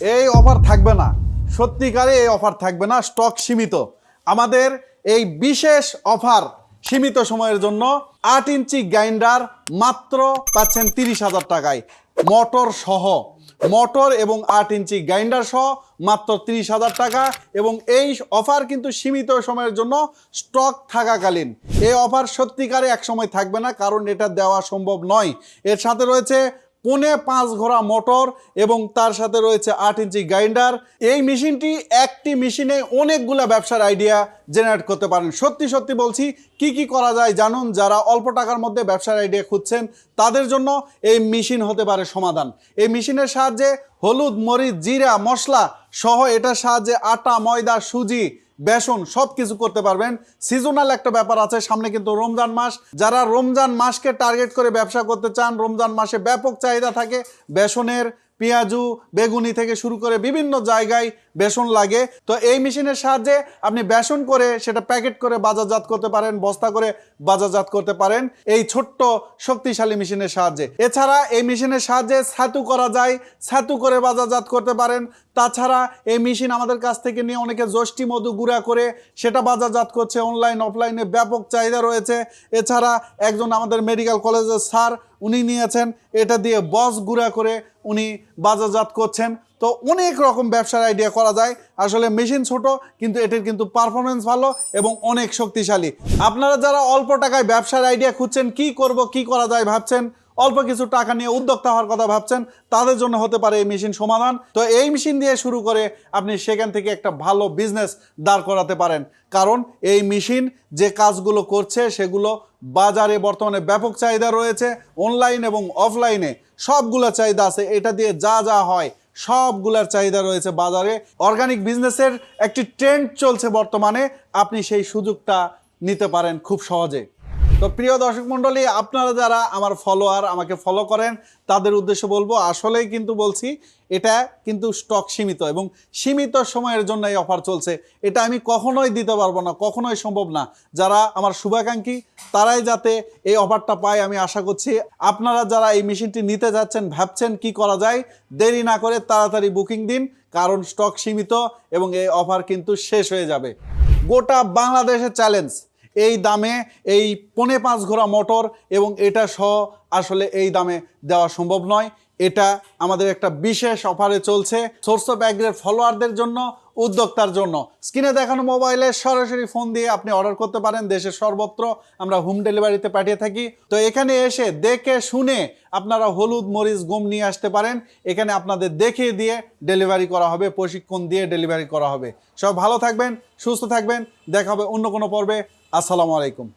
এই অফার থাকবে না। সত্যিকারে এই অফার থাকবে না স্টক সীমিত। আমাদের এই বিশেষ অফার সীমিত সময়ের জন্য আট ইঞ্চি গ্রাইন্ডার মাত্র পাচ্ছেন তিরিশ হাজার টাকায়। মোটর সহ, মোটর এবং আট ইঞ্চি গ্রাইন্ডার সহ মাত্র তিরিশ হাজার টাকা এবং এই অফার কিন্তু সীমিত সময়ের জন্য স্টক থাকাকালীন। এই অফার সত্যিকারে এক সময় থাকবে না, কারণ এটা দেওয়া সম্ভব নয়। এর সাথে রয়েছে পনে পাঁচ ঘোড়া মোটর এবং তার সাথে রয়েছে আট ইঞ্চি গ্রাইন্ডার। এই মেশিনটি একটি মেশিনে অনেকগুলা ব্যবসার আইডিয়া জেনারেট করতে পারেন। সত্যি সত্যি বলছি, কি কি করা যায় জানুন? যারা অল্প টাকার মধ্যে ব্যবসার আইডিয়া খুঁজছেন, তাদের জন্য এই মেশিন হতে পারে সমাধান। এই মেশিনের সাহায্যে হলুদ, মরিচ, জিরা, মশলা সহ এটার সাহায্যে আটা, ময়দা, সুজি বেসন সব কিছু করতে পারবেন। সিজনাল একটা ব্যাপার আছে, সামনে কিন্তু রমজান মাস। যারা রমজান মাসকে টার্গেট করে ব্যবসা করতে চান, রমজান মাসে ব্যাপক চাহিদা থাকে। বেসনের, পেঁয়াজু, বেগুনি থেকে শুরু করে বিভিন্ন জায়গায় বেসন লাগে। তো এই মেশিনের সাহায্যে আপনি বেসন করে সেটা প্যাকেট করে বাজারজাত করতে পারেন, বস্তা করে বাজারজাত করতে পারেন। এই ছোট্ট শক্তিশালী মেশিনের সাহায্যে। এছাড়া এই মেশিনের সাহায্যে ছাতু করা যায়, ছাতু করে বাজারজাত করতে পারেন। তাছাড়া এই মেশিন আমাদের কাছ থেকে নিয়ে অনেকে যষ্টি মধু গুঁড়া করে সেটা বাজারজাত করছে অনলাইন, অফলাইনে ব্যাপক চাহিদা রয়েছে। এছাড়া একজন আমাদের মেডিকেল কলেজের স্যার, উনি নিয়েছেন। এটা দিয়ে বস গুঁড়া করে উনি বাজারজাত করছেন। তো অনেক রকম ব্যবসার আইডিয়া করা যায়। আসলে মেশিন ছোট, কিন্তু এটির কিন্তু পারফরমেন্স ভালো এবং অনেক শক্তিশালী। আপনারা যারা অল্প টাকায় ব্যবসার আইডিয়া খুঁজছেন, কি করব, কি করা যায় ভাবছেন, অল্প কিছু টাকা নিয়ে উদ্যোক্তা হওয়ার কথা ভাবছেন, তাদের জন্য হতে পারে এই মেশিন সমাধান। তো এই মেশিন দিয়ে শুরু করে আপনি সেখান থেকে একটা ভালো বিজনেস দাঁড় করাতে পারেন। কারণ এই মেশিন যে কাজগুলো করছে, সেগুলো বাজারে বর্তমানে ব্যাপক চাহিদা রয়েছে অনলাইন এবং অফলাইনে সবগুলো চাহিদা আছে। এটা দিয়ে যা যা হয় সবগুলার চাহিদা রয়েছে বাজারে। অর্গানিক বিজনেসের একটি ট্রেন্ড চলছে বর্তমানে। আপনি সেই সুযোগটা নিতে পারেন খুব সহজে তো প্রিয় দর্শক মণ্ডলী, আপনারা যারা আমার ফলোয়ার আমাকে ফলো করেন, তাদের উদ্দেশ্যে বলব, আসলেই কিন্তু বলছি, এটা কিন্তু স্টক সীমিত এবং সীমিত সময়ের জন্য এই অফার চলছে। এটা আমি কখনোই দিতে পারব না, কখনোই সম্ভব না। যারা আমার শুভাকাঙ্ক্ষী, তারাই যাতে এই অফারটা পায় আমি আশা করছি। আপনারা যারা এই মেশিনটি নিতে যাচ্ছেন, ভাবছেন কি করা যায়, দেরি না করে তাড়াতাড়ি বুকিং দিন, কারণ স্টক সীমিত এবং এই অফার কিন্তু শেষ হয়ে যাবে। গোটা বাংলাদেশের চ্যালেঞ্জ এই দামে এই পনে পাঁচ ঘোড়া মোটর এবং এটা সহ আসলে এই দামে দেওয়া সম্ভব নয়। এটা আমাদের একটা বিশেষ অফারে চলছে সোর্স অফ অ্যাগ্রের ফলোয়ারদের জন্য, উদ্যোক্তার জন্য। স্ক্রিনে দেখানো মোবাইলে সরাসরি ফোন দিয়ে আপনি অর্ডার করতে পারেন, দেশের সর্বত্র আমরা হোম ডেলিভারিতে পাঠিয়ে থাকি। তো এখানে এসে দেখে শুনে আপনারা হলুদ, মরিচ, গম নিয়ে আসতে পারেন। এখানে আপনাদের দেখিয়ে দিয়ে ডেলিভারি করা হবে, প্রশিক্ষণ দিয়ে ডেলিভারি করা হবে। সব ভালো থাকবেন, সুস্থ থাকবেন, দেখা হবে অন্য কোনো পর্বে। আসসালামু আলাইকুম।